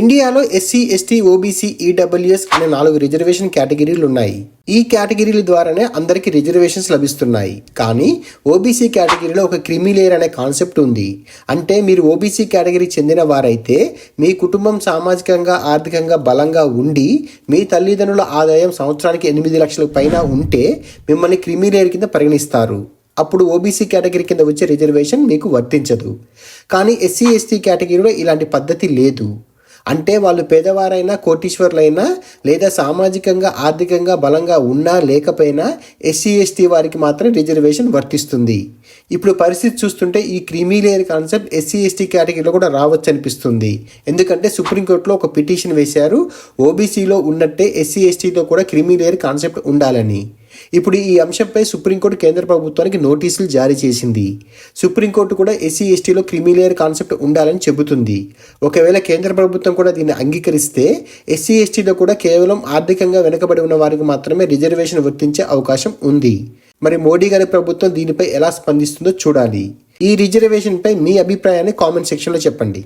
ఇండియాలో SC ST OBC EWS అనే నాలుగు రిజర్వేషన్ కేటగిరీలు ఉన్నాయి ఈ కేటగిరీల ద్వారానే అందరికీ రిజర్వేషన్స్ లభిస్తున్నాయి. కానీ ఓబీసీ కేటగిరీలో ఒక క్రిమిలేయర్ అనే కాన్సెప్ట్ ఉంది. అంటే మీరు ఓబీసీ కేటగిరీ చెందిన వారైతే మీ కుటుంబం సామాజికంగా ఆర్థికంగా బలంగా ఉండి మీ తల్లిదండ్రుల ఆదాయం సంవత్సరానికి ఎనిమిది లక్షల పైన ఉంటే మిమ్మల్ని క్రిమిలేయర్ కింద పరిగణిస్తారు. అప్పుడు ఓబీసీ కేటగిరీ కింద వచ్చే రిజర్వేషన్ మీకు వర్తించదు. కానీ ఎస్సీ ఎస్టీ కేటగిరీలో ఇలాంటి పద్ధతి లేదు. అంటే వాళ్ళు పేదవారైనా కోటీశ్వర్లైనా లేదా సామాజికంగా ఆర్థికంగా బలంగా ఉన్నా లేకపోయినా ఎస్సీ ఎస్టీ వారికి మాత్రం రిజర్వేషన్ వర్తిస్తుంది. ఇప్పుడు పరిస్థితి చూస్తుంటే ఈ creamy layer concept SC ST కేటగిరీలో కూడా రావచ్చు అనిపిస్తుంది ఎందుకంటే సుప్రీంకోర్టులో ఒక పిటిషన్ వేశారు ఓబీసీలో ఉన్నట్టే ఎస్సీ ఎస్టీలో కూడా క్రిమిలేయర్ కాన్సెప్ట్ ఉండాలని. ఇప్పుడు ఈ అంశంపై సుప్రీంకోర్టు కేంద్ర ప్రభుత్వానికి నోటీసులు జారీ చేసింది. సుప్రీంకోర్టు కూడా ఎస్సీ ఎస్టీలో క్రిమిలేయర్ కాన్సెప్ట్ ఉండాలని చెబుతుంది. ఒకవేళ కేంద్ర ప్రభుత్వం కూడా దీన్ని అంగీకరిస్తే ఎస్సీ ఎస్టీలో కూడా కేవలం ఆర్థికంగా వెనుకబడి ఉన్న వారికి మాత్రమే రిజర్వేషన్ వర్తించే అవకాశం ఉంది. మరి మోడీ గారి ప్రభుత్వం దీనిపై ఎలా స్పందిస్తుందో చూడాలి. ఈ రిజర్వేషన్పై మీ అభిప్రాయాన్ని కామెంట్ సెక్షన్లో చెప్పండి.